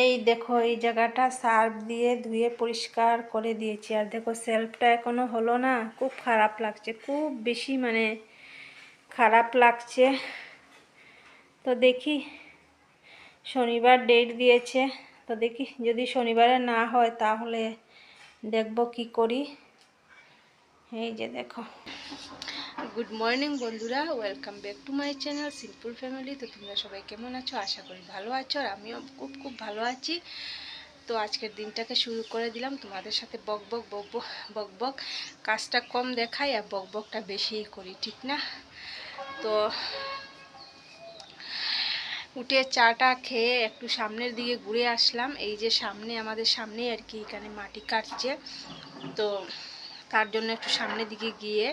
এই দেখো, এই জায়গাটা সার্ফ দিয়ে ধুয়ে পরিষ্কার করে দিয়েছি। আর দেখো, সেলফটা এখনও হলো না। খুব খারাপ লাগছে, খুব বেশি মানে খারাপ লাগছে। তো দেখি, শনিবার ডেট দিয়েছে। তো দেখি, যদি শনিবারে না হয় তাহলে দেখব কি করি। এই যে দেখো। গুড মর্নিং বন্ধুরা। Welcome back to my channel simple family তো তোমরা সবাই কেমন আছো? আশা করি ভালো আছো আর আমিও খুব খুব ভালো আছি। তো আজকের দিনটাকে শুরু করে দিলাম। তোমাদের সাথে বক বক বক বক কাজটা কম দেখাই আর বক বকটা বেশিই করি, ঠিক না? তো উঠে চাটা খেয়ে একটু সামনের দিকে ঘুরে আসলাম। এই যে সামনে, আমাদের সামনে আর কি এখানে মাটি কাটছে। তো তার জন্য একটু সামনের দিকে গিয়ে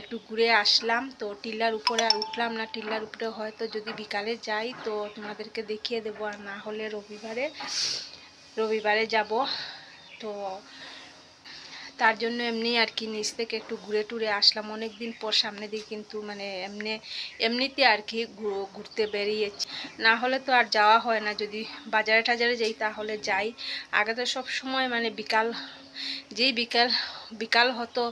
একটু ঘুরে আসলাম। তো টিল্লার উপরে আর উঠলাম না। টিল্লার উপরে হয়তো যদি বিকালে যাই তো তোমাদেরকে দেখিয়ে দেবো। আর না হলে রবিবারে রবিবারে যাব। তো তার জন্য এমনি আর কি নিচ থেকে একটু ঘুরে টুরে আসলাম। অনেক দিন পর সামনে দিয়ে কিন্তু মানে এমনি, এমনিতে আর কি ঘুরতে বেরিয়েছি। না হলে তো আর যাওয়া হয় না। যদি বাজারে টাজারে যাই তাহলে যাই। আগে তো সময় মানে বিকাল যেই বিকাল বিকাল হতো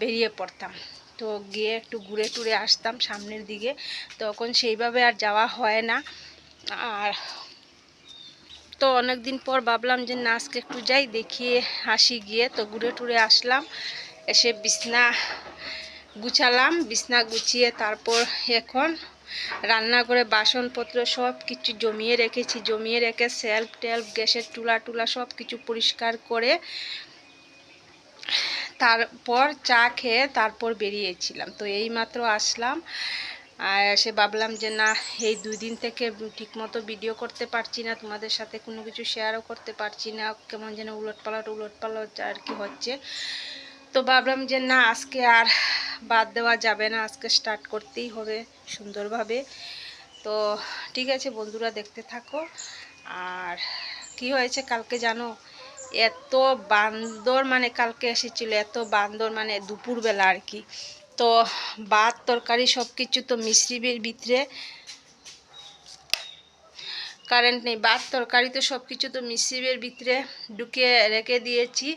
বেরিয়ে পড়তাম। তো গিয়ে একটু ঘুরে টুরে আসতাম সামনের দিকে। তখন সেইভাবে আর যাওয়া হয় না। আর তো অনেক দিন পর ভাবলাম যে না, আজকে একটু যাই দেখিয়ে হাসি গিয়ে। তো ঘুরে টুরে আসলাম, এসে বিছনা গুছালাম, বিছনা গুছিয়ে তারপর এখন রান্না করে বাসনপত্র সব কিছু জমিয়ে রেখেছি। জমিয়ে রেখে সেলফ টেলফ গ্যাসের টুলা টুলা সব কিছু পরিষ্কার করে তারপর চা খেয়ে তারপর বেরিয়েছিলাম। তো এই মাত্র আসলাম। আর এসে ভাবলাম যে, না, এই দুই দিন থেকে ঠিকমতো ভিডিও করতে পারছি না। তোমাদের সাথে কোনো কিছু শেয়ারও করতে পারছি না। কেমন যেন উলট পালট উলট পালট আর কি হচ্ছে। তো ভাবলাম যে, না, আজকে আর বাদ দেওয়া যাবে না। আজকে স্টার্ট করতেই হবে সুন্দরভাবে। তো ঠিক আছে বন্ধুরা, দেখতে থাকো। আর কি হয়েছে কালকে জানো? এত বান্দর মানে কালকে এসেছিল, এত বান্দর মানে দুপুরবেলা আর কি। তো ভাত, তরকারি সব কিছু তো মিশ্রিবের ভিতরে। কারেন্ট নেই, ভাত, তরকারি তো সব কিছু তো মিশ্রিবের ভিতরে ঢুকে রেখে দিয়েছি।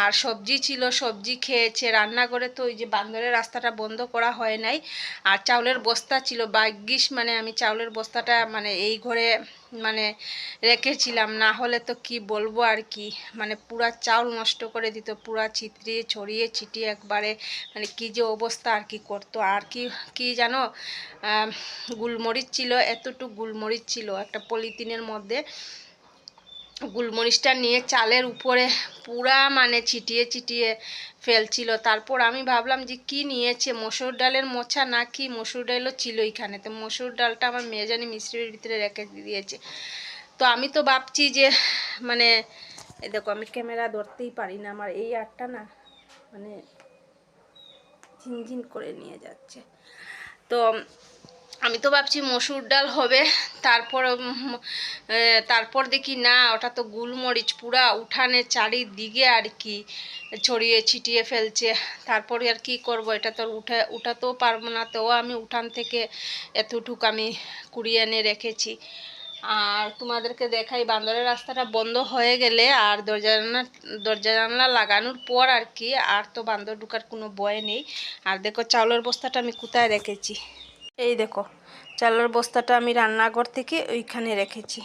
আর সবজি ছিল, সবজি খেয়েছে রান্না করে তো ওই যে বান্দরের রাস্তাটা বন্ধ করা হয় নাই। আর চাউলের বস্তা ছিল ভাগ্যিস মানে আমি চাউলের বস্তাটা মানে এই ঘরে মানে রেখেছিলাম, না হলে তো কি বলব আর কি। মানে পুরা চাউল নষ্ট করে দিত, পুরা ছিত্রিয়ে ছড়িয়ে ছিটিয়ে একবারে মানে কি যে অবস্থা আর কি করতো। আর কি কি জানো গুলমরিচ ছিল, এতটুকু গুলমরিচ ছিল, একটা পলিথিনের মধ্যে। গুলমরিচটা নিয়ে চালের উপরে পুরা মানে ছিটিয়ে ছিটিয়ে ফেলছিল। তারপর আমি ভাবলাম যে কি নিয়েছে? মসুর ডালের মোছা না কি মসুর ডালও ছিল এখানে? তো মসুর ডালটা আমার মেয়ে জানি মিশ্রির ভিতরে রেখে দিয়েছে। তো আমি তো ভাবছি যে মানে দেখো আমি ক্যামেরা ধরতেই পারি না, আমার এই আটটা না মানে ঝিনঝিন করে নিয়ে যাচ্ছে। তো আমি তো ভাবছি মসুর ডাল হবে, তারপর তারপর দেখি না, ওটা তো গুলমরিচ, পুরা উঠানে চারিদিকে আর কি ছড়িয়ে ছিটিয়ে ফেলছে। তারপরে আর কি করব, এটা তো উঠে, উঠাতেও পারব না, তো আমি উঠান থেকে এতটুক আমি কুড়িয়ে এনে রেখেছি। আর তোমাদেরকে দেখাই, বান্দরের রাস্তাটা বন্ধ হয়ে গেলে আর দরজা জানলা দরজা জানলা লাগানোর পর আর কি, আর তো বান্দর ঢুকার কোনো বয় নেই। আর দেখো, চাউলের বস্তাটা আমি কোথায় রেখেছি? এই দেখো, চালের বস্তাটা আমি রান্নাঘর থেকে ওইখানে রেখেছি।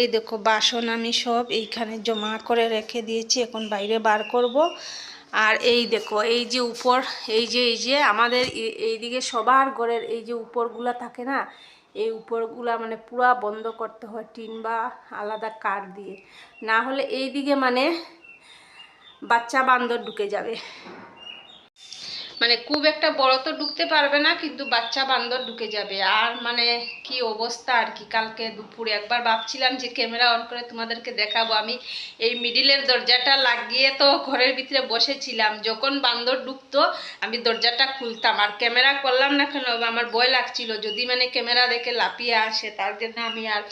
এই দেখো, বাসন আমি সব এইখানে জমা করে রেখে দিয়েছি, এখন বাইরে বার করব। আর এই দেখো, এই যে উপর, এই যে এই যে আমাদের এইদিকে সবার ঘরের এই যে উপরগুলা থাকে না, এই উপরগুলা মানে পুরা বন্ধ করতে হয়, টিন বা আলাদা কাঠ দিয়ে। না হলে এই দিকে মানে বাচ্চা বান্দর ঢুকে যাবে। মানে খুব একটা বড় তো ঢুকতে পারবে না, কিন্তু বাচ্চা বান্দর ঢুকে যাবে। আর মানে কি অবস্থা আর কি? কালকে দুপুরে একবার ভাবছিলাম যে ক্যামেরা অন করে তোমাদেরকে দেখাবো। আমি এই মিডিলের দরজাটা লাগিয়ে তো ঘরের ভিতরে বসেছিলাম। যখন বান্দর ঢুকতো, আমি দরজাটা খুলতাম। আর ক্যামেরা করলাম না কেন? আমার ভয় লাগছিল। যদি মানে ক্যামেরা দেখে লাপিয়ে আসে, তার জন্য আমি আর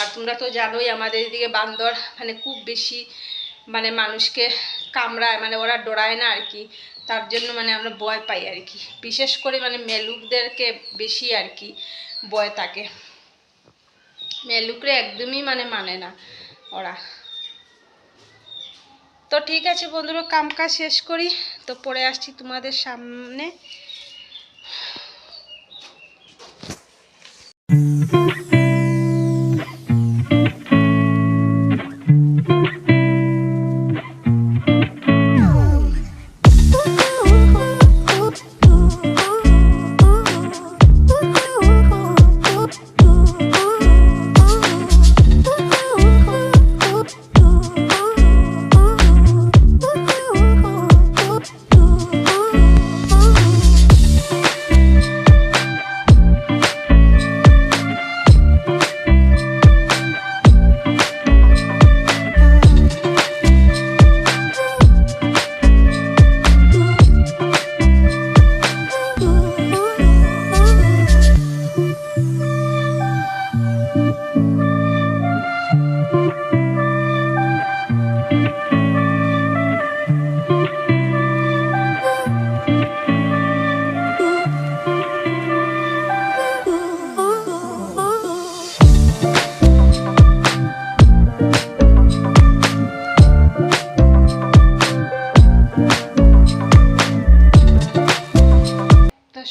আর তোমরা তো জানোই আমাদের এদিকে বান্দর মানে খুব বেশি মানে মানুষকে কামড়ায়। মানে ওরা ডরায় না আর কি। তার জন্য মানে আমরা বয় পাই আর কি। বিশেষ করে মানে মেলুকদেরকে বেশি আর কি বয় থাকে। মেলুকরে একদমই মানে মানে না ওরা। তো ঠিক আছে বন্ধুরা, কাম কাজ শেষ করি। তো পরে আসছি তোমাদের সামনে।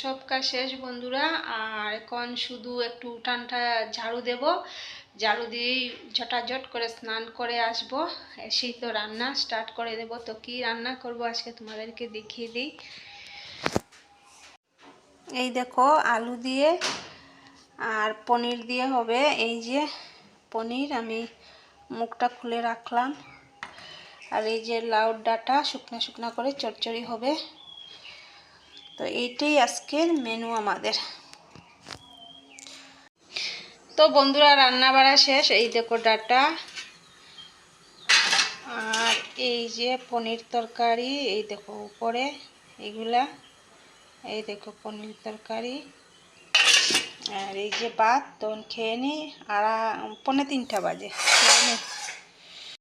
সব কাজ শেষ বন্ধুরা, আর এখন শুধু একটু উঠানটা ঝাড়ু দেব। ঝাড়ু দিয়েই ঝটাঝট করে স্নান করে আসব। এসেই তো রান্না স্টার্ট করে দেব। তো কি রান্না করব আজকে তোমাদেরকে দেখিয়ে দিই। এই দেখো, আলু দিয়ে আর পনির দিয়ে হবে। এই যে পনির, আমি মুখটা খুলে রাখলাম। আর এই যে লাউ ডাটা শুকনা শুকনা করে চচ্চড়ি হবে। তো এইটাই আজকের মেনু আমাদের। তো বন্ধুরা রান্না বাড়া শেষ। এই দেখো ডাটা। আর এই যে পনির তরকারি, এই দেখো উপরে এইগুলা এই দেখো পনির তরকারি। আর এই যে ভাত, তখন খেয়ে নিই আর পৌনে তিনটা বাজে। খেয়ে